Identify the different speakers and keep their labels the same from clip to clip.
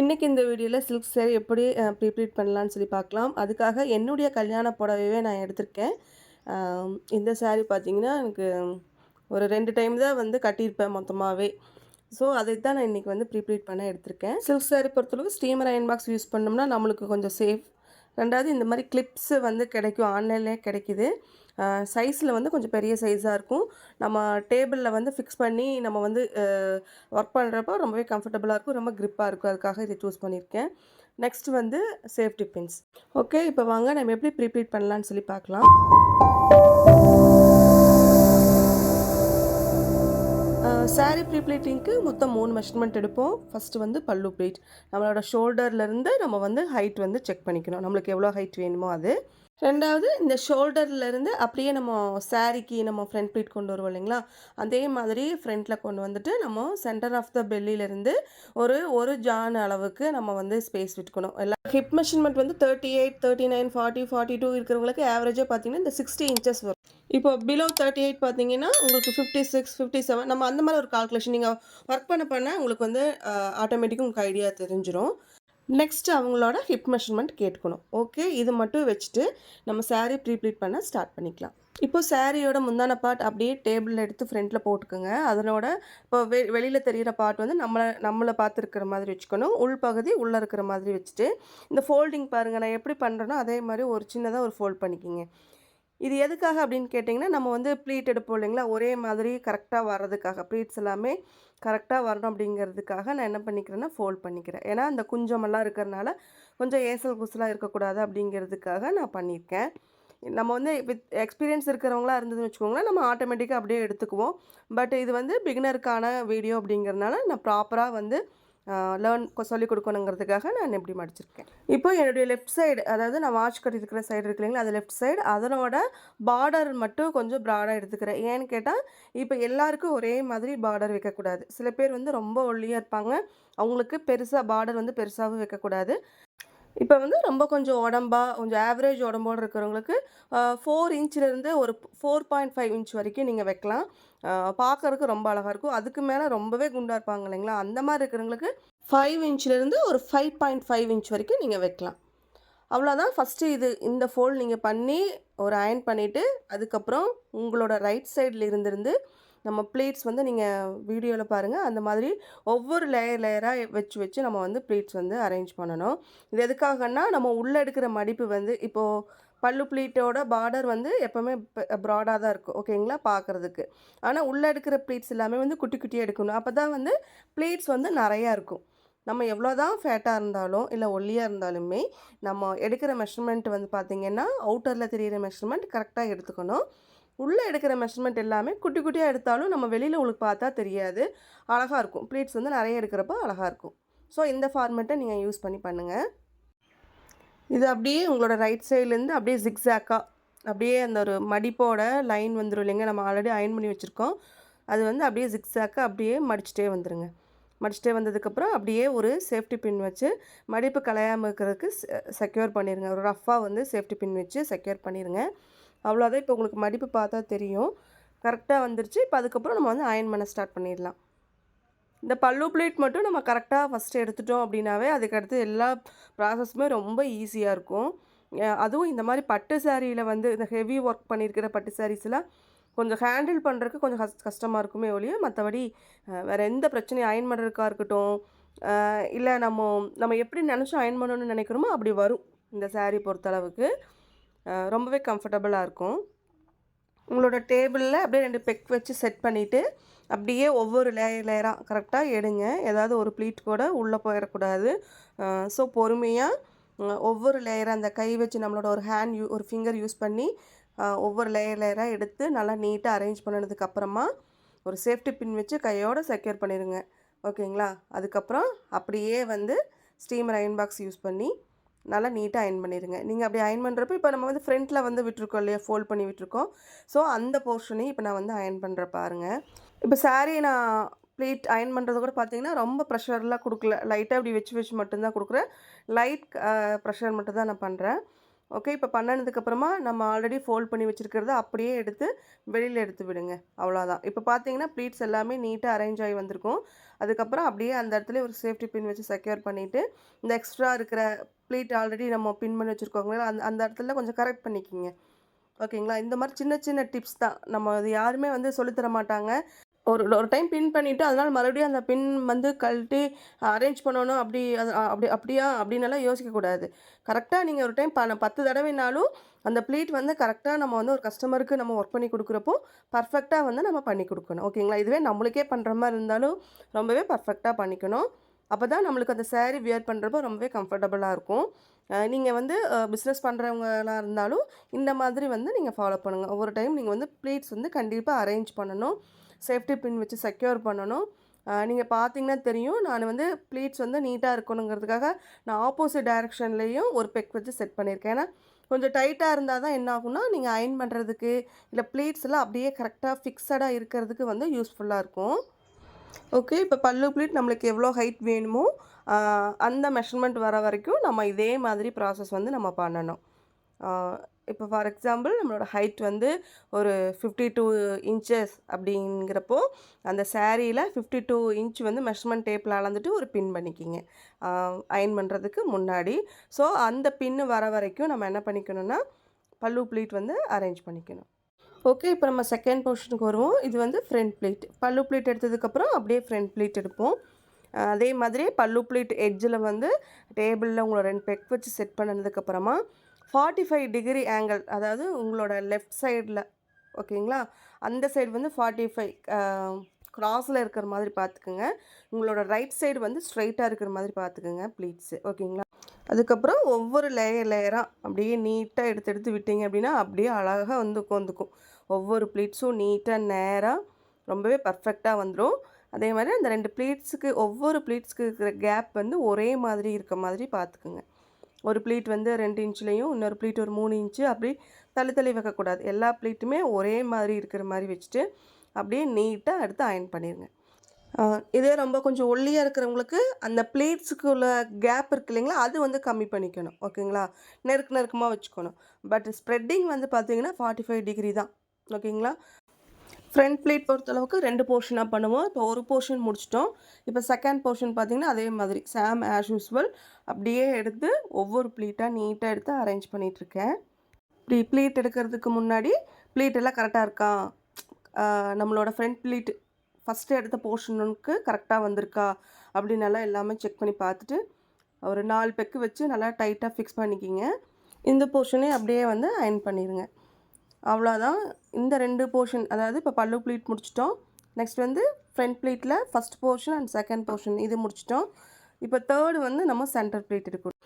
Speaker 1: இன்றைக்கி இந்த வீடியோவில் சில்க் சேரீ எப்படி ப்ரீப்ளீட் பண்ணலான்னு சொல்லி பார்க்கலாம். அதுக்காக என்னுடைய கல்யாண புடவையவே நான் எடுத்திருக்கேன். இந்த சாரீ பார்த்தீங்கன்னா எனக்கு ஒரு ரெண்டு டைம் தான் வந்து கட்டியிருப்பேன் மொத்தமாகவே ஸோ அதை தான் நான் இன்றைக்கி வந்து ப்ரீப்ளீட் பண்ண எடுத்திருக்கேன். சில்க் சாரீ பொறுத்தளவுக்கு ஸ்டீமர் அயன் பாக்ஸ் யூஸ் பண்ணோம்னா நம்மளுக்கு கொஞ்சம் சேஃப் ரெண்டாவது இந்த மாதிரி கிளிப்ஸு வந்து கிடைக்கும். ஆன்லைன்லேயே கிடைக்கிது. சைஸில் வந்து கொஞ்சம் பெரிய சைஸாக இருக்கும். நம்ம டேபிளில் வந்து ஃபிக்ஸ் பண்ணி நம்ம வந்து ஒர்க் பண்ணுறப்போ ரொம்பவே கம்ஃபர்டபுளாக இருக்கும். ரொம்ப க்ரிப்பாக இருக்கும். அதுக்காக இதை சூஸ் பண்ணியிருக்கேன். நெக்ஸ்ட் வந்து சேஃப்டி பின்ஸ் ஓகே இப்போ வாங்க. நம்ம எப்படி ப்ரீப்ளீட் பண்ணலான்னு சொல்லி பார்க்கலாம். சாரீ ப்ரீப்ளீட்டிங்க்கு மொத்தம் மூணு மெஷர்மெண்ட் எடுப்போம். ஃபஸ்ட்டு வந்து பல்லு ப்ளீட் நம்மளோட ஷோல்டர்லேருந்து நம்ம வந்து ஹைட் வந்து செக் பண்ணிக்கணும். நம்மளுக்கு எவ்வளோ ஹைட் வேணுமோ அது. ரெண்டாவது இந்த ஷோல்டர்லேருந்து அப்படியே நம்ம சாரீக்கு நம்ம ஃப்ரண்ட் ப்ளீட் கொண்டு வருவோம் இல்லைங்களா? அதே மாதிரி ஃப்ரண்ட்டில் கொண்டு வந்துட்டு நம்ம சென்டர் ஆஃப் த பெல்லிலேருந்து ஒரு ஒரு ஜான் அளவுக்கு நம்ம வந்து ஸ்பேஸ் விட்டுக்கணும். எல்லா ஹிப் மெஷர்மெண்ட் வந்து thirty eight thirty nine forty forty two இருக்கிறவங்களுக்கு ஆவரேஜாக பார்த்தீங்கன்னா இந்த சிக்ஸ்டி இன்ச்சஸ் வரும். இப்போ பிலோ தேர்ட்டி எயிட் பார்த்தீங்கன்னா உங்களுக்கு ஃபிஃப்டி சிக்ஸ் ஃபிஃப்டி செவன் நம்ம அந்த மாதிரி ஒரு கால்குலேஷன் நீங்கள் ஒர்க் பண்ண பண்ண உங்களுக்கு வந்து ஆட்டோமேட்டிக்காக உங்களுக்கு ஐடியா தெரிஞ்சிடும் நெக்ஸ்ட்டு அவங்களோட ஹிப் மெஷர்மெண்ட் கேட்கணும் ஓகே இது மட்டும் வச்சுட்டு நம்ம சாரீ ப்ரீப்ளீட் பண்ண ஸ்டார்ட் பண்ணிக்கலாம். இப்போ சாரியோட முந்தான பார்ட் அப்படியே டேபிளில் எடுத்து ஃப்ரண்ட்டில் போட்டுக்கோங்க. அதனோட இப்போ வெ வெளியில் தெரிகிற பார்ட் வந்து நம்மளை நம்மளை பார்த்துருக்கிற மாதிரி வச்சுக்கணும். உள்பகுதி உள்ளே இருக்கிற மாதிரி வச்சுட்டு இந்த ஃபோல்டிங் பாருங்கள் நான் எப்படி பண்ணுறேனோ அதே மாதிரி ஒரு சின்னதாக ஒரு ஃபோல்ட் பண்ணிக்கிங்க. இது எதுக்காக அப்படின்னு கேட்டிங்கன்னா நம்ம வந்து ப்ளீட் எடுப்போம் இல்லைங்களா? ஒரே மாதிரி கரெக்டாக வர்றதுக்காக. ப்ளீட்ஸ் எல்லாமே கரெக்டாக வரணும் அப்படிங்கிறதுக்காக நான் என்ன பண்ணிக்கிறேன்னா ஃபோல்ட் பண்ணிக்கிறேன். ஏன்னா அந்த குஞ்சமெல்லாம் இருக்கிறனால கொஞ்சம் ஏசல் குசலாக இருக்கக்கூடாது அப்படிங்கிறதுக்காக நான் பண்ணியிருக்கேன். நம்ம வந்து வித் எக்ஸ்பீரியன்ஸ் இருக்கிறவங்களா இருந்ததுன்னு வச்சுக்கோங்களேன் நம்ம ஆட்டோமேட்டிக்காக அப்படியே எடுத்துக்குவோம். பட் இது வந்து பிகினருக்கான வீடியோ அப்படிங்கிறதுனால நான் ப்ராப்பராக வந்து லேர்ன் சொல்லிக் கொடுக்கணுங்கிறதுக்காக நான் எப்படி மடிச்சிருக்கேன். இப்போ என்னுடைய லெஃப்ட் சைடு அதாவது நான் வாட்ச் கட்டி இருக்கிற சைடு இருக்கு இல்லைங்களா அது லெஃப்ட் சைடு அதனோட பார்டர் மட்டும் கொஞ்சம் ப்ராடாக எடுத்துக்கிறேன். ஏன்னு கேட்டால் இப்போ எல்லாருக்கும் ஒரே மாதிரி பார்டர் வைக்கக்கூடாது. சில பேர் வந்து ரொம்ப ஒல்லியாக இருப்பாங்க. அவங்களுக்கு பெருசாக பார்டர் வந்து பெருசாகவும் வைக்கக்கூடாது. இப்போ வந்து ரொம்ப கொஞ்சம் உடம்பா கொஞ்சம் ஆவரேஜ் உடம்போடு இருக்கிறவங்களுக்கு ஃபோர் இன்ச்சிலேருந்து ஒரு ஃபோர் பாயிண்ட் ஃபைவ் இன்ச் வரைக்கும் நீங்கள் வைக்கலாம். பார்க்கறதுக்கு ரொம்ப அழகாக இருக்கும். அதுக்கு மேலே ரொம்பவே குண்டாக இருப்பாங்க இல்லைங்களா? அந்த மாதிரி இருக்கிறவங்களுக்கு ஃபைவ் இன்ச்சிலேருந்து ஒரு ஃபைவ் பாயிண்ட் ஃபைவ் இன்ச் வரைக்கும் நீங்கள் வைக்கலாம். அவ்வளோதான் ஃபஸ்ட்டு இது இந்த ஃபோல்ட் நீங்கள் பண்ணி ஒரு அயன் பண்ணிவிட்டு அதுக்கப்புறம் உங்களோட ரைட் சைடில் இருந்திருந்து நம்ம பிளேட்ஸ் வந்து நீங்கள் வீடியோவில் பாருங்கள் அந்த மாதிரி ஒவ்வொரு லேயர் லேயராக வச்சு வச்சு நம்ம வந்து பிளேட்ஸ் வந்து அரேஞ்ச் பண்ணணும். இது எதுக்காகன்னா நம்ம உள்ளே எடுக்கிற மடிப்பு வந்து இப்போது பல்லு ப்ளீட்டோட பார்டர் வந்து எப்போவுமே ப்ராடாக தான் இருக்கும். ஓகேங்களா பார்க்குறதுக்கு ஆனால் உள்ளே எடுக்கிற ப்ளீட்ஸ் எல்லாமே வந்து குட்டி குட்டியாக எடுக்கணும். அப்போ தான் வந்து ப்ளீட்ஸ் வந்து நிறையா இருக்கும். நம்ம எவ்வளோ தான் ஃபேட்டாக இருந்தாலும் இல்லை ஒல்லியாக இருந்தாலுமே நம்ம எடுக்கிற மெஷர்மெண்ட் வந்து பார்த்திங்கன்னா அவுட்டரில் தெரியிற மெஷர்மெண்ட் கரெக்டாக எடுத்துக்கணும். உள்ளே எடுக்கிற மெஷர்மெண்ட் எல்லாமே குட்டி குட்டியாக எடுத்தாலும் நம்ம வெளியில் உங்களுக்கு பார்த்தா தெரியாது. அழகாக இருக்கும். ப்ளீட்ஸ் வந்து நிறைய எடுக்கிறப்போ அழகாக இருக்கும். ஸோ இந்த ஃபார்மெட்டை நீங்கள் யூஸ் பண்ணி பண்ணுங்கள் இது அப்படியே உங்களோட ரைட் சைட்லேருந்து அப்படியே ஜிக்ஸாக்காக அப்படியே அந்த ஒரு மடிப்போட லைன் வந்துடும் இல்லைங்க? நம்ம ஆல்ரெடி அயன் பண்ணி வச்சுருக்கோம். அது வந்து அப்படியே ஜிக்ஸாக்காக அப்படியே மடிச்சிட்டே வந்துடுங்க மடிச்சிட்டே வந்ததுக்கப்புறம் அப்படியே ஒரு சேஃப்டி பின் வச்சு மடிப்பு கலையாமல் இருக்கிறதுக்கு செக்யூர் பண்ணிடுங்க ஒரு ரஃப்பாக வந்து சேஃப்டி பின் வச்சு செக்யூர் பண்ணிடுங்க அவ்வளோதான். இப்போ உங்களுக்கு மடிப்பு பார்த்தா தெரியும். கரெக்டாக வந்துருச்சு. இப்போ அதுக்கப்புறம் நம்ம வந்து அயன் பண்ண ஸ்டார்ட் பண்ணிடலாம். இந்த பல்லு பிளேட் மட்டும் நம்ம கரெக்டாக ஃபஸ்ட்டு எடுத்துட்டோம் அப்படின்னாவே அதுக்கடுத்து எல்லா ப்ராசஸுமே ரொம்ப ஈஸியாக இருக்கும். அதுவும் இந்த மாதிரி பட்டு சாரியில் வந்து இந்த ஹெவி ஒர்க் பண்ணியிருக்கிற பட்டு சாரீஸ்லாம் கொஞ்சம் ஹேண்டில் பண்ணுறதுக்கு கொஞ்சம் கஷ் கஷ்டமாக இருக்குமே ஒழிய மற்றபடி வேறு எந்த பிரச்சனையும் அயன் பண்ணுறதுக்காக இருக்கட்டும் இல்லை நம்ம நம்ம எப்படி நினச்சோம் அயன் பண்ணணும்னு நினைக்கிறோமோ அப்படி வரும் இந்த சாரீ பொறுத்தளவுக்கு. ரொம்பவே கம்ஃபர்டபுளாக இருக்கும். உங்களோட டேபிளில் அப்படியே ரெண்டு பெக் வச்சு செட் பண்ணிவிட்டு அப்படியே ஒவ்வொரு லேயர் லேயராக கரெக்டாக எடுங்க. ஏதாவது ஒரு ப்ளீட் கூட உள்ளே போயிடக்கூடாது ஸோ பொறுமையாக ஒவ்வொரு லேயராக அந்த கை வச்சு நம்மளோட ஒரு ஹேண்ட் யூ ஒரு ஃபிங்கர் யூஸ் பண்ணி ஒவ்வொரு லேயர் லேயராக எடுத்து நல்லா நீட்டாக அரேஞ்ச் பண்ணதுக்கப்புறமா ஒரு சேஃப்டி பின் வச்சு கையோடு செக்யூர் பண்ணிடுங்க ஓகேங்களா அதுக்கப்புறம் அப்படியே வந்து ஸ்டீமர் அயன் பாக்ஸ் யூஸ் பண்ணி நல்லா நீட்டாக அயன் பண்ணிடுங்க நீங்கள் அப்படி அயன் பண்ணுறப்ப இப்போ நம்ம வந்து ஃப்ரண்ட்டில் வந்து விட்டுருக்கோம் இல்லையா? ஃபோல்ட் பண்ணி விட்டுருக்கோம். ஸோ அந்த போர்ஷனையும் இப்போ நான் வந்து அயன் பண்ணுற பாருங்க. இப்போ சாரீ நான் ப்ளீட் அயன் பண்ணுறது கூட பார்த்தீங்கன்னா ரொம்ப ப்ரெஷர்லாம் கொடுக்கல. லைட்டாக அப்படி வச்சு வச்சு மட்டும்தான் கொடுக்குறேன். லைட் ப்ரெஷர் மட்டும் தான் நான் பண்ணுறேன் ஓகே? இப்போ பண்ணனதுக்கப்புறமா நம்ம ஆல்ரெடி ஃபோல்ட் பண்ணி வச்சுருக்கிறத அப்படியே எடுத்து வெளியில் எடுத்து விடுங்க. அவ்வளோதான். இப்போ பார்த்தீங்கன்னா ப்ளீட்ஸ் எல்லாமே நீட்டாக அரேஞ்ச் ஆகி வந்திருக்கும். அதுக்கப்புறம் அப்படியே அந்த இடத்துல ஒரு சேஃப்டி பின் வச்சு செக்யூர் பண்ணிவிட்டு இந்த எக்ஸ்ட்ரா இருக்கிற ப்ளீட் ஆல்ரெடி நம்ம பின் பண்ணி வச்சுருக்கோங்களா அந்த அந்த இடத்துல கொஞ்சம் கரெக்ட் பண்ணிக்கிங்க. ஓகேங்களா? இந்த மாதிரி சின்ன சின்ன டிப்ஸ் தான். நம்ம அது யாருமே வந்து சொல்லித்தர மாட்டாங்க. ஒரு ஒரு டைம் பின் பண்ணிவிட்டு அதனால் மறுபடியும் அந்த பின் வந்து கழட்டி அரேஞ்ச் பண்ணணும். அப்படி அது அப்படி அப்படியா அப்படின்னலாம் யோசிக்கக்கூடாது கரெக்டாக நீங்கள் ஒரு டைம் ப பத்து தடவைனாலும் அந்த ப்ளீட் வந்து கரெக்டாக நம்ம வந்து ஒரு கஸ்டமருக்கு நம்ம ஒர்க் பண்ணி கொடுக்குறப்போ பர்ஃபெக்டாக வந்து நம்ம பண்ணி கொடுக்கணும். ஓகேங்களா இதுவே நம்மளுக்கே பண்ணுற மாதிரி இருந்தாலும் ரொம்பவே பர்ஃபெக்டாக பண்ணிக்கணும். அப்போ தான் நம்மளுக்கு அந்த சேரீ வியர் பண்ணுறப்போ ரொம்பவே கம்ஃபர்டபுளாக இருக்கும். நீங்கள் வந்து பிஸ்னஸ் பண்ணுறவங்களா இருந்தாலும் இந்த மாதிரி வந்து நீங்கள் ஃபாலோ பண்ணுங்கள் ஒவ்வொரு டைம் நீங்கள் வந்து ப்ளீட்ஸ் வந்து கண்டிப்பாக அரேஞ்ச் பண்ணணும். சேஃப்டி பின் வச்சு செக்யூர் பண்ணணும். நீங்கள் பார்த்தீங்கன்னா தெரியும் நான் வந்து ப்ளீட்ஸ் வந்து நீட்டாக இருக்கணுங்கிறதுக்காக நான் ஆப்போசிட் டைரக்ஷன்லேயும் ஒரு பெக் வச்சு செட் பண்ணியிருக்கேன். ஏன்னா கொஞ்சம் டைட்டாக இருந்தால் தான் என்ன ஆகும்னா நீங்கள் அயன் பண்ணுறதுக்கு இல்லை ப்ளீட்ஸ்லாம் அப்படியே கரெக்டாக ஃபிக்ஸடாக இருக்கிறதுக்கு வந்து யூஸ்ஃபுல்லாக இருக்கும். ஓகே இப்போ பல்லு ப்ளீட் நம்மளுக்கு எவ்வளோ ஹைட் வேணுமோ அந்த மெஷர்மெண்ட் வர வரைக்கும் நம்ம இதே மாதிரி ப்ராசஸ் வந்து நம்ம பண்ணணும். இப்போ ஃபார் எக்ஸாம்பிள் நம்மளோட ஹைட் வந்து ஒரு ஃபிஃப்டி டூ இன்ச்சஸ் அப்படிங்கிறப்போ அந்த சாரியில் ஃபிஃப்டி டூ இன்ச் வந்து மெஷர்மெண்ட் டேப்பில் அளந்துட்டு ஒரு பின் பண்ணிக்கிங்க. அயன் பண்ணுறதுக்கு முன்னாடி. ஸோ அந்த பின்னு வர வரைக்கும் நம்ம என்ன பண்ணிக்கணும்னா பல்லு ப்ளீட் வந்து அரேஞ்ச் பண்ணிக்கணும். ஓகே இப்போ நம்ம செகண்ட் போர்ஷனுக்கு வருவோம். இது வந்து ஃப்ரண்ட் ப்ளீட் பல்லு ப்ளீட் எடுத்ததுக்கப்புறம் அப்படியே ஃப்ரண்ட் ப்ளீட் எடுப்போம். அதே மாதிரி பல்லு ப்ளீட் எட்ஜில் வந்து டேபிளில் உங்களை ரெண்டு பெக் வச்சு செட் பண்ணதுக்கப்புறமா ஃபார்ட்டி ஃபைவ் டிகிரி ஆங்கிள் அதாவது உங்களோட லெஃப்ட் சைடில் ஓகேங்களா அந்த சைடு வந்து ஃபார்ட்டி ஃபைவ் கிராஸில் இருக்கிற மாதிரி பார்த்துக்குங்க. உங்களோட ரைட் சைடு வந்து ஸ்ட்ரைட்டாக இருக்கிற மாதிரி பார்த்துக்குங்க ப்ளீட்ஸு ஓகேங்களா அதுக்கப்புறம் ஒவ்வொரு லேயர் லேயராக அப்படியே நீட்டாக எடுத்து எடுத்து விட்டீங்க அப்படின்னா அப்படியே அழகாக வந்து உட்காந்துக்கும் ஒவ்வொரு ப்ளீட்ஸும் நீட்டாக நேராக ரொம்பவே பர்ஃபெக்டாக வந்துடும் அதே மாதிரி அந்த ரெண்டு ப்ளீட்ஸுக்கு ஒவ்வொரு ப்ளீட்ஸ்க்கு இருக்கிற கேப் வந்து ஒரே மாதிரி இருக்க மாதிரி பார்த்துக்குங்க. ஒரு ப்ளீட் வந்து ரெண்டு இன்ச்லேயும் இன்னொரு ப்ளீட் ஒரு மூணு இன்ச்சு அப்படி தள்ளி தள்ளி வைக்கக்கூடாது. எல்லா ப்ளீட்டுமே ஒரே மாதிரி இருக்கிற மாதிரி வச்சுட்டு அப்படியே நீட்டாக எடுத்து அயன் பண்ணிடுங்க இதே ரொம்ப கொஞ்சம் ஒல்லியாக இருக்கிறவங்களுக்கு அந்த பிளேட்ஸுக்குள்ள கேப் இருக்கு இல்லைங்களா அது வந்து கம்மி பண்ணிக்கணும். ஓகேங்களா? நெருக்க நெருக்கமாக வச்சுக்கணும். பட் ஸ்ப்ரெட்டிங் வந்து பார்த்தீங்கன்னா ஃபார்ட்டி ஃபைவ் டிகிரி தான். ஓகேங்களா? ஃப்ரண்ட் பிளேட் பொறுத்தளவுக்கு ரெண்டு போர்ஷனாக பண்ணுவோம். இப்போ ஒரு போர்ஷன் முடிச்சிட்டோம். இப்போ செகண்ட் போர்ஷன் பார்த்தீங்கன்னா அதே மாதிரி. சாம் ஆஸ் யூஸ்வல் அப்படியே எடுத்து ஒவ்வொரு ப்ளீட்டாக நீட்டாக எடுத்து அரேஞ்ச் பண்ணிகிட்ருக்கேன் இப்படி ப்ளீட் எடுக்கிறதுக்கு முன்னாடி ப்ளீட் எல்லாம் கரெக்டாக இருக்கா? நம்மளோட ஃப்ரண்ட் ப்ளீட் ஃபஸ்ட்டு எடுத்த போர்ஷனுக்கு கரெக்டாக வந்திருக்கா? அப்படின்னு நல்லா எல்லாமே செக் பண்ணி பார்த்துட்டு ஒரு நாலு பெக்கு வச்சு நல்லா டைட்டாக ஃபிக்ஸ் பண்ணிக்கிங்க. இந்த போர்ஷனே அப்படியே வந்து அயன் பண்ணிடுங்க அவ்வளோதான். இந்த ரெண்டு போர்ஷன் அதாவது இப்போ பல்லு ப்ளீட் முடிச்சிட்டோம். நெக்ஸ்ட் வந்து front ப்ளீட்டில் first portion and second portion இது முடிச்சிட்டோம். இப்போ தேர்டு வந்து நம்ம சென்டர் ப்ளீட் எடுக்கணும்.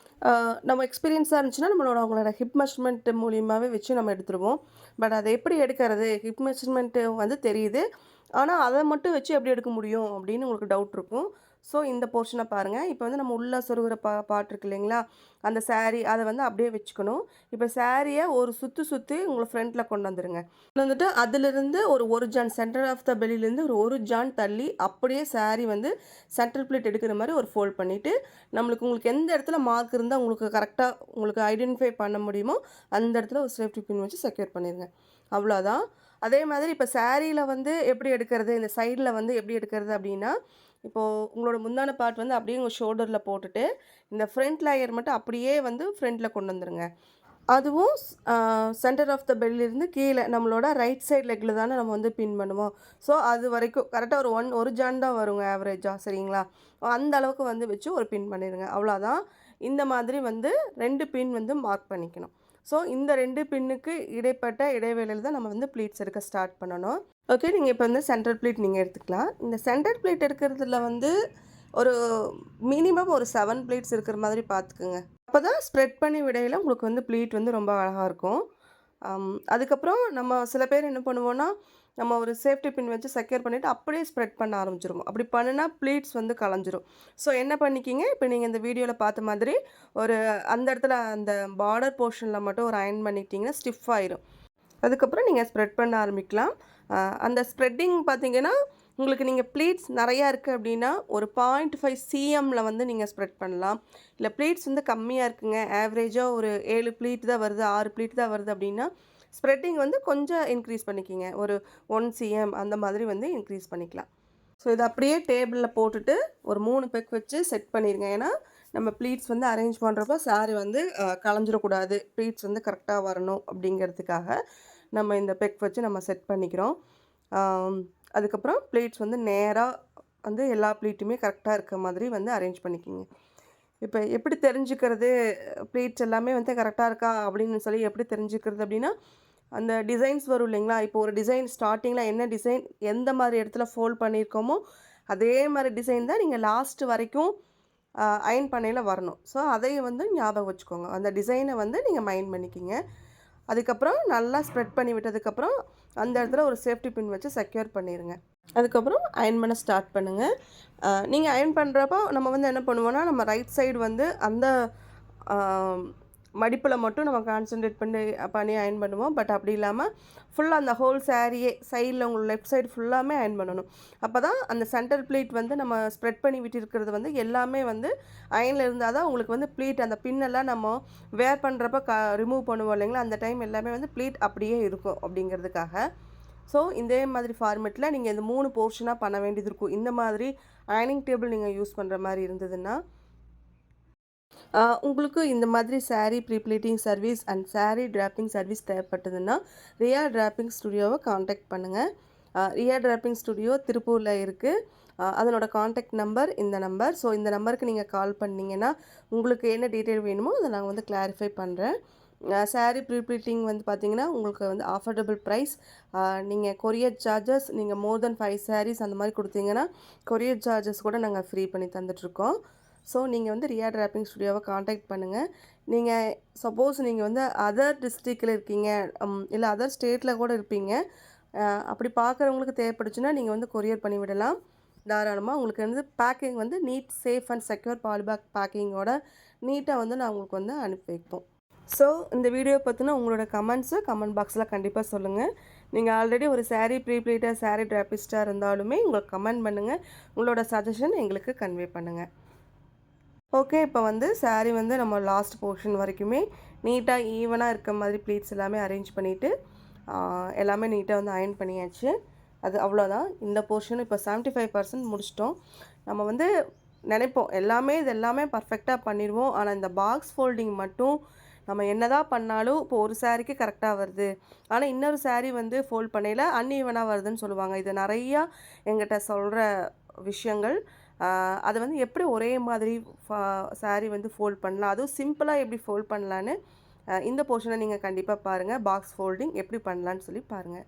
Speaker 1: நம்ம எக்ஸ்பீரியன்ஸாக இருந்துச்சுன்னா நம்மளோட அவங்களோட ஹிப் மெஷர்மெண்ட் மூலியமாகவே வச்சு நம்ம எடுத்துருவோம். பட் அதை எப்படி எடுக்கிறது? ஹிப் மெஷர்மெண்ட்டு வந்து தெரியுது. ஆனால் அதை மட்டும் வச்சு எப்படி எடுக்க முடியும் அப்படின்னு உங்களுக்கு டவுட் இருக்கும். ஸோ இந்த போர்ஷனை பாருங்கள் இப்போ வந்து நம்ம உள்ளே சொருகிற பா பாட்டு இருக்கு இல்லைங்களா? அந்த சாரீ அதை வந்து அப்படியே வச்சுக்கணும். இப்போ சாரியை ஒரு சுற்று சுற்றி உங்களை ஃப்ரண்ட்டில் கொண்டு வந்துடுங்க வந்துட்டு அதிலிருந்து ஒரு ஒரு ஜான் சென்டர் ஆஃப் த பெலிலேருந்து ஒரு ஒரு ஜான் தள்ளி அப்படியே சாரீ வந்து சென்ட்ரல் பிளேட் எடுக்கிற மாதிரி ஒரு ஃபோல்ட் பண்ணிவிட்டு நம்மளுக்கு உங்களுக்கு எந்த இடத்துல மார்க் இருந்தால் உங்களுக்கு கரெக்டாக உங்களுக்கு ஐடென்டிஃபை பண்ண முடியுமோ அந்த இடத்துல ஒரு சேஃப்டி பின் வச்சு செக்யூர் பண்ணிடுங்க அவ்வளோதான் அதே மாதிரி இப்போ சாரியில் வந்து எப்படி எடுக்கிறது? இந்த சைடில் வந்து எப்படி எடுக்கிறது அப்படின்னா இப்போது உங்களோட முந்தான பார்ட் வந்து அப்படியே உங்கள் ஷோல்டரில் போட்டுட்டு இந்த ஃப்ரண்ட் லேயர் மட்டும் அப்படியே வந்து ஃப்ரண்ட்டில் கொண்டு வந்துடுங்க அதுவும் சென்டர் ஆஃப் த பெல்லிருந்து கீழே நம்மளோட ரைட் சைட் லெக்கில் தானே நம்ம வந்து பின் பண்ணுவோம். ஸோ அது வரைக்கும் கரெக்டாக ஒரு ஒன் ஒரு ஜான் தான் வருங்க ஆவரேஜாக சரிங்களா? அந்த அளவுக்கு வந்து வச்சு ஒரு பின் பண்ணிடுங்க அவ்வளோதான் இந்த மாதிரி வந்து ரெண்டு பின் வந்து மார்க் பண்ணிக்கணும். ஸோ இந்த ரெண்டு பின்னுக்கு இடைப்பட்ட இடைவேளையில் தான் நம்ம வந்து ப்ளீட்ஸ் எடுக்க ஸ்டார்ட் பண்ணணும். ஓகே நீங்கள் இப்போ வந்து சென்டர் ப்ளீட் நீங்கள் எடுத்துக்கலாம். இந்த சென்டர் ப்ளீட் எடுக்கிறதுல வந்து ஒரு மினிமம் ஒரு செவன் பிளேட்ஸ் இருக்கிற மாதிரி பார்த்துக்குங்க. அப்போ தான் ஸ்ப்ரெட் பண்ணி விடையில் உங்களுக்கு வந்து ப்ளீட் வந்து ரொம்ப அழகாக இருக்கும். Um, அதுக்கப்புறம் நம்ம சில பேர் என்ன பண்ணுவோன்னா நம்ம ஒரு சேஃப்டி பின் வச்சு செக்யூர் பண்ணிவிட்டு அப்படியே ஸ்ப்ரெட் பண்ண ஆரம்பிச்சிருவோம். அப்படி பண்ணினா ப்ளீட்ஸ் வந்து கலைஞ்சிரும். ஸோ என்ன பண்ணிக்கிங்க? இப்போ நீங்கள் இந்த வீடியோவில் பார்த்த மாதிரி ஒரு அந்த இடத்துல அந்த பார்டர் போர்ஷனில் மட்டும் ஒரு அயன் பண்ணிக்கிட்டிங்கன்னா ஸ்டிஃப் ஆயிரும். அதுக்கப்புறம் நீங்கள் ஸ்ப்ரெட் பண்ண ஆரம்பிக்கலாம். அந்த ஸ்ப்ரெட்டிங் பார்த்தீங்கன்னா உங்களுக்கு நீங்கள் ப்ளீட்ஸ் நிறையா இருக்குது அப்படின்னா ஒரு பாயிண்ட் ஃபைவ் சிஎம்மில் வந்து நீங்கள் ஸ்ப்ரெட் பண்ணலாம். இல்லை ப்ளீட்ஸ் வந்து கம்மியாக இருக்குங்க. ஆவரேஜாக ஒரு ஏழு ப்ளீட் தான் வருது ஆறு ப்ளீட் தான் வருது அப்படின்னா ஸ்ப்ரெட்டிங் வந்து கொஞ்சம் இன்க்ரீஸ் பண்ணிக்கிங்க. ஒரு ஒன் சிஎம் அந்த மாதிரி வந்து இன்க்ரீஸ் பண்ணிக்கலாம். ஸோ இதை அப்படியே டேபிளில் போட்டுட்டு ஒரு மூணு பெக் வச்சு செட் பண்ணிடுங்க ஏன்னா நம்ம ப்ளீட்ஸ் வந்து அரேஞ்ச் பண்ணுறப்ப சாரி வந்து கலைஞ்சிடக்கூடாது. ப்ளீட்ஸ் வந்து கரெக்டாக வரணும் அப்படிங்கிறதுக்காக நம்ம இந்த பெக் வச்சு நம்ம செட் பண்ணிக்கிறோம். அதுக்கப்புறம் ப்ளீட்ஸ் வந்து நேராக வந்து எல்லா ப்ளீட்டுமே கரெக்டாக இருக்க மாதிரி வந்து அரேஞ்ச் பண்ணிக்கிங்க. இப்போ எப்படி தெரிஞ்சுக்கிறது? ப்ளீட்ஸ் எல்லாமே வந்து கரெக்டாக இருக்கா? அப்படின்னு சொல்லி எப்படி தெரிஞ்சுக்கிறது அப்படின்னா அந்த டிசைன்ஸ் வரும் இல்லைங்களா? இப்போ ஒரு டிசைன் ஸ்டார்டிங்கில் என்ன டிசைன் எந்த மாதிரி இடத்துல ஃபோல்ட் பண்ணியிருக்கோமோ அதே மாதிரி டிசைன் தான் நீங்கள் லாஸ்ட்டு வரைக்கும் அயன் பண்ணையில் வரணும். ஸோ அதை வந்து ஞாபகம் வச்சுக்கோங்க. அந்த டிசைனை வந்து நீங்கள் மைண்ட் பண்ணிக்கிங்க. அதுக்கப்புறம் நல்லா ஸ்ப்ரெட் பண்ணி விட்டதுக்கப்புறம் அந்த இடத்துல ஒரு சேஃப்டி பின் வச்சு செக்யூர் பண்ணிடுங்க அதுக்கப்புறம் அயன் பண்ண ஸ்டார்ட் பண்ணுங்கள் நீங்கள் அயன் பண்ணுறப்போ நம்ம வந்து என்ன பண்ணுவோம்னா நம்ம ரைட் சைடு வந்து அந்த மடிப்பில் மட்டும் நம்ம கான்சென்ட்ரேட் பண்ணி பண்ணி அயன் பண்ணுவோம். பட் அப்படி இல்லாமல் ஃபுல்லாக அந்த ஹோல் சாரியே சைடில் உங்களுக்கு லெஃப்ட் சைடு ஃபுல்லாமே அயன் பண்ணணும். அப்போ தான் அந்த சென்டர் ப்ளீட் வந்து நம்ம ஸ்ப்ரெட் பண்ணி விட்டுருக்கிறது வந்து எல்லாமே வந்து அயனில் இருந்தால் தான் உங்களுக்கு வந்து ப்ளீட் அந்த பின்னெல்லாம் நம்ம வேர் பண்ணுறப்ப க ரிமூவ் பண்ணுவோம் இல்லைங்களா? அந்த டைம் எல்லாமே வந்து ப்ளீட் அப்படியே இருக்கும் அப்படிங்கிறதுக்காக. ஸோ இதே மாதிரி ஃபார்மெட்டில் நீங்கள் இந்த மூணு போர்ஷனாக பண்ண வேண்டியது இருக்கும். இந்த மாதிரி அயனிங் டேபிள் நீங்கள் யூஸ் பண்ணுற மாதிரி இருந்ததுன்னா உங்களுக்கு இந்த மாதிரி sari prepleating service and sari draping service தேவைப்பட்டதுன்னா Riya draping ஸ்டுடியோவை காண்டாக்ட் பண்ணுங்கள் ரியா டிராப்பிங் ஸ்டுடியோ திருப்பூரில் இருக்குது அதனோட காண்டாக்ட் நம்பர் இந்த நம்பர் ஸோ இந்த நம்பருக்கு நீங்கள் கால் பண்ணீங்கன்னா உங்களுக்கு என்ன டீட்டெயில் வேணுமோ அதை நாங்கள் வந்து கிளாரிஃபை பண்ணுறேன் சாரீ ப்ரீப்ளீட்டிங் வந்து பார்த்திங்கன்னா உங்களுக்கு வந்து அஃபோர்டபுள் ப்ரைஸ் நீங்கள் கொரியர் சார்ஜஸ் நீங்கள் மோர் தென் ஃபைவ் சாரீஸ் அந்த மாதிரி கொடுத்தீங்கன்னா கொரியர் சார்ஜஸ் கூட நாங்கள் ஃப்ரீ பண்ணி தந்துட்டுருக்கோம் ஸோ நீங்கள் வந்து ரியா டிராப்பிங் ஸ்டுடியோவை காண்டாக்ட் பண்ணுங்கள் நீங்கள் சப்போஸ் நீங்கள் வந்து அதர் டிஸ்ட்ரிக்டில் இருக்கீங்க இல்லை அதர் ஸ்டேட்டில் கூட இருப்பீங்க. அப்படி பார்க்குறவங்களுக்கு தேவைப்படுச்சுன்னா நீங்கள் வந்து கொரியர் பண்ணி விடலாம். தாராளமாக உங்களுக்கு வந்து பேக்கிங் வந்து neat safe and secure polybag பேக்கிங்கோட நீட்டாக வந்து நான் உங்களுக்கு வந்து அனுப்பி வைப்போம். ஸோ இந்த வீடியோ பற்றினா உங்களோட கமெண்ட்ஸு கமெண்ட் பாக்ஸில் கண்டிப்பாக சொல்லுங்கள் நீங்கள் ஆல்ரெடி ஒரு சாரீ ப்ரீப்ளீட்டாக சாரீ ட்ராபிஸ்ட்டாக இருந்தாலுமே உங்களுக்கு கமெண்ட் பண்ணுங்கள் உங்களோட சஜஷன் எங்களுக்கு கன்வே பண்ணுங்கள் ஓகே இப்போ வந்து saree வந்து நம்ம லாஸ்ட் போர்ஷன் வரைக்குமே நீட்டாக ஈவனாக இருக்க மாதிரி ப்ளீட்ஸ் எல்லாமே அரேஞ்ச் பண்ணிவிட்டு எல்லாமே நீட்டாக வந்து அயன் பண்ணியாச்சு. அது அவ்வளோதான் இந்த போர்ஷன் இப்போ 75% ஃபைவ் பர்சன்ட் முடிச்சிட்டோம். நம்ம வந்து நினைப்போம் எல்லாமே இது எல்லாமே பர்ஃபெக்டாக பண்ணிடுவோம். ஆனால் இந்த பாக்ஸ் ஃபோல்டிங் மட்டும் நம்ம என்னதான் பண்ணாலும் இப்போ ஒரு சாரிக்கு கரெக்டாக வருது. ஆனால் இன்னொரு சாரீ வந்து ஃபோல்ட் பண்ணையில் அன்ஈவனாக வருதுன்னு சொல்லுவாங்க. இது நிறையா எங்கிட்ட சொல்கிற விஷயங்கள். அதை வந்து எப்படி ஒரே மாதிரி சாரீ வந்து ஃபோல்ட் பண்ணலாம்? அதுவும் சிம்பிளாக எப்படி ஃபோல்ட் பண்ணலான்னு இந்த போர்ஷனை நீங்கள் கண்டிப்பாக பாருங்கள் பாக்ஸ் ஃபோல்டிங் எப்படி பண்ணலான்னு சொல்லி பாருங்கள்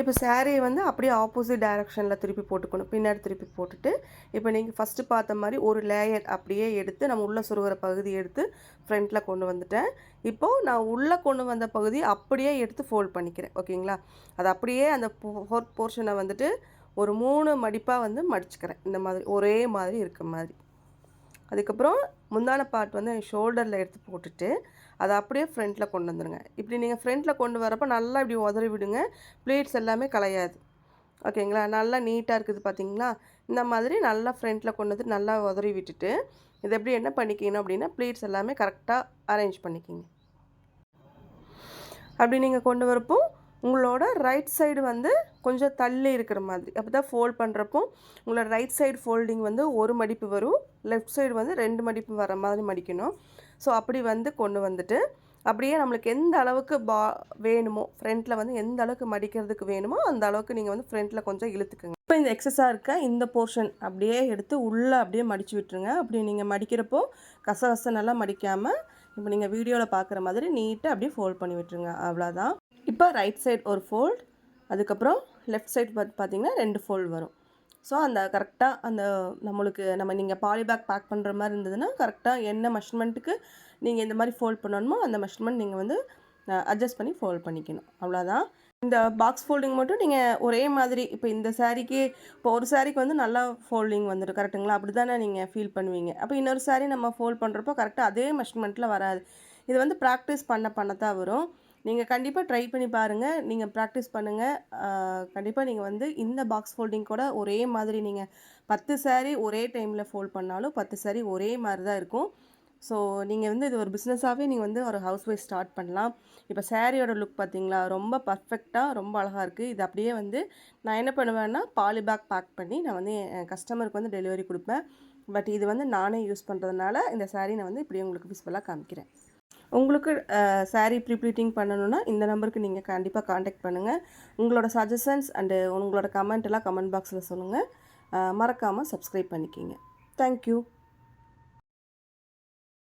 Speaker 1: இப்போ சாரியை வந்து அப்படியே ஆப்போசிட் டைரக்ஷனில் திருப்பி போட்டுக்கணும். பின்னாடி திருப்பி போட்டுட்டு இப்போ நீங்கள் ஃபஸ்ட்டு பார்த்த மாதிரி ஒரு லேயர் அப்படியே எடுத்து நம்ம உள்ளே சுருகிற பகுதி எடுத்து ஃப்ரண்ட்டில் கொண்டு வந்துட்டேன். இப்போது நான் உள்ளே கொண்டு வந்த பகுதி அப்படியே எடுத்து ஃபோல்ட் பண்ணிக்கிறேன். ஓகேங்களா? அது அப்படியே அந்த போர்ஷனை வந்துட்டு ஒரு மூணு மடிப்பாக வந்து மடிச்சுக்கிறேன். இந்த மாதிரி ஒரே மாதிரி இருக்க மாதிரி. அதுக்கப்புறம் முந்தான பார்ட் வந்து ஷோல்டரில் எடுத்து போட்டுட்டு அதை அப்படியே ஃப்ரண்ட்டில் கொண்டு வந்துடுங்க இப்படி நீங்கள் ஃப்ரண்ட்டில் கொண்டு வரப்போ நல்லா இப்படி உதறி விடுங்க. பிளேட்ஸ் எல்லாமே கலையாது. ஓகேங்களா நல்லா நீட்டாக இருக்குது பார்த்தீங்களா இந்த மாதிரி நல்லா ஃப்ரண்ட்டில் கொண்டு வந்து நல்லா உதறி விட்டுட்டு இது எப்படி என்ன பண்ணிக்கணும் அப்படின்னா ப்ளீட்ஸ் எல்லாமே கரெக்டாக அரேஞ்ச் பண்ணிக்கிங்க. அப்படி நீங்கள் கொண்டு வரப்போ உங்களோட ரைட் சைடு வந்து கொஞ்சம் தள்ளி இருக்கிற மாதிரி. அப்போ தான் ஃபோல்ட் பண்ணுறப்போ உங்களோட ரைட் சைடு ஃபோல்டிங் வந்து ஒரு மடிப்பு வரும். லெஃப்ட் சைடு வந்து ரெண்டு மடிப்பு வர மாதிரி மடிக்கணும். ஸோ அப்படி வந்து கொண்டு வந்துட்டு அப்படியே நம்மளுக்கு எந்த அளவுக்கு பா வேணுமோ ஃப்ரண்ட்டில் வந்து எந்த அளவுக்கு மடிக்கிறதுக்கு வேணுமோ அந்த அளவுக்கு நீங்கள் வந்து ஃப்ரண்ட்டில் கொஞ்சம் இழுத்துக்குங்க. இப்போ இந்த எக்ஸஸாக இருக்க இந்த போர்ஷன் அப்படியே எடுத்து உள்ளே அப்படியே மடித்து விட்டுருங்க. அப்படி நீங்கள் மடிக்கிறப்போ கசகச நல்லா மடிக்காமல் இப்போ நீங்கள் வீடியோவில் பார்க்குற மாதிரி நீட்டாக அப்படியே ஃபோல்ட் பண்ணி விட்டுருங்க. அவ்வளோதான் இப்போ ரைட் சைடு ஒரு ஃபோல்ட் அதுக்கப்புறம் லெஃப்ட் சைடு பார்த்து பார்த்தீங்கன்னா ரெண்டு ஃபோல்டு வரும். ஸோ அந்த கரெக்டாக அந்த நம்மளுக்கு நம்ம நீங்கள் பாலிபேக் பேக் பண்ணுற மாதிரி இருந்ததுன்னா கரெக்டாக என்ன மெஷர்மெண்ட்டுக்கு நீங்கள் இந்த மாதிரி ஃபோல்ட் பண்ணணுமோ அந்த மெஷர்மெண்ட் நீங்கள் வந்து அட்ஜஸ்ட் பண்ணி ஃபோல்ட் பண்ணிக்கணும். அவ்வளோதான். இந்த பாக்ஸ் ஃபோல்டிங் மட்டும் நீங்கள் ஒரே மாதிரி இப்போ இந்த சாரீக்கு இப்போ ஒரு சாரீக்கு வந்து நல்லா ஃபோல்டிங் வந்துடும் கரெக்ட்டுங்களா அப்படி தானே நீங்கள் ஃபீல் பண்ணுவீங்க. அப்போ இன்னொரு சாரீ நம்ம ஃபோல்ட் பண்ணுறப்போ கரெக்டாக அதே மெஷர்மெண்ட்டில் வராது. இது வந்து ப்ராக்டிஸ் பண்ண பண்ண தான் வரும். நீங்கள் கண்டிப்பாக ட்ரை பண்ணி பாருங்கள் நீங்கள் ப்ராக்டிஸ் பண்ணுங்கள் கண்டிப்பாக நீங்கள் வந்து இந்த பாக்ஸ் ஃபோல்டிங் கூட ஒரே மாதிரி நீங்கள் பத்து சாரீ ஒரே டைமில் ஃபோல்ட் பண்ணாலும் பத்து சாரீ ஒரே மாதிரி தான் இருக்கும். ஸோ நீங்கள் வந்து இது ஒரு பிஸ்னஸாகவே நீங்கள் வந்து ஒரு ஹவுஸ் ஒய்ஃப் ஸ்டார்ட் பண்ணலாம். இப்போ சாரியோட லுக் பார்த்தீங்களா ரொம்ப பர்ஃபெக்டாக ரொம்ப அழகாக இருக்குது இது அப்படியே வந்து நான் என்ன பண்ணுவேன்னா பாலி பேக் பேக் பண்ணி நான் வந்து என் கஸ்டமருக்கு வந்து டெலிவரி கொடுப்பேன். பட் இது வந்து நானே யூஸ் பண்ணுறதுனால இந்த சாரீ நான் வந்து இப்படி உங்களுக்கு விஸ்வலாக காமிக்கிறேன். உங்களுக்கு சாரீ ப்ரீப்ளீட்டிங் பண்ணணுன்னா இந்த நம்பருக்கு நீங்கள் கண்டிப்பாக காண்டாக்ட் பண்ணுங்கள் உங்களோட சஜஷன்ஸ் அண்டு உங்களோட கமெண்ட் எல்லாம் கமெண்ட் பாக்ஸில் சொல்லுங்கள் மறக்காமல் சப்ஸ்கிரைப் பண்ணிக்கிங்க. தேங்க்யூ